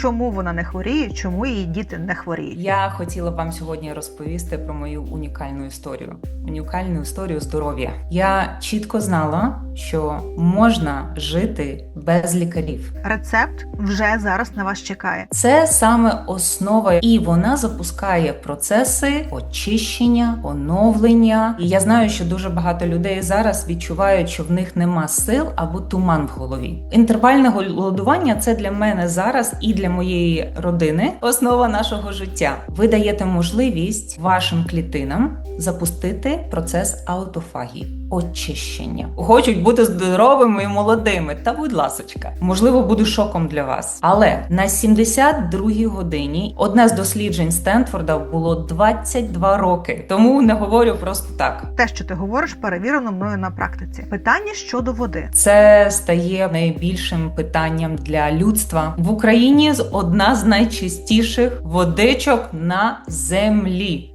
чому вона не хворіє, чому її діти не хворіють. Я хотіла вам сьогодні розповісти про мою унікальну історію. Унікальну історію здоров'я. Я чітко знала, що можна жити без лікарів. Рецепт вже зараз на вас чекає. Це саме основа, і вона запускає процеси очищення, оновлення. І я знаю, що дуже багато людей зараз відчувають, що в них нема сил або туман в голові. Інтервальне голодування це для мене зараз і для моєї родини основа нашого життя. Ви даєте можливість вашим клітинам запустити процес аутофагії. Очищення хочуть бути здоровими і молодими. Та будь ласочка, можливо, буде шоком для вас. Але на 72-й годині одне з досліджень Стенфорда було 22 роки. Тому не говорю просто так. Те, що ти говориш, перевірено мною на практиці. Питання щодо води. Це стає найбільшим питанням для людства в Україні. Одна з найчистіших водичок на землі.